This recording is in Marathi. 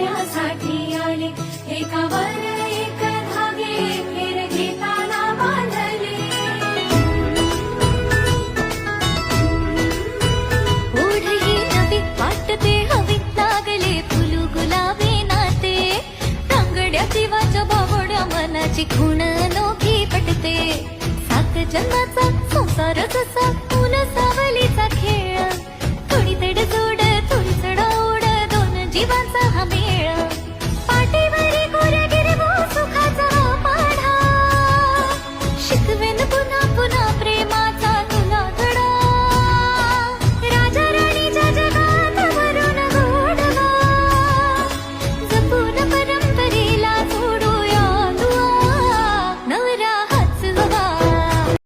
करण्यासाठी आले. एकावर एक धागे फेर घेताना बांधले. वाटते हवी लागले फुलू गुलाबे नाते. तांगड्या जीवाच्या भावड्या मनाची खूण अनोखी पटते. सात जन्माचा संसार जसा have a mirror.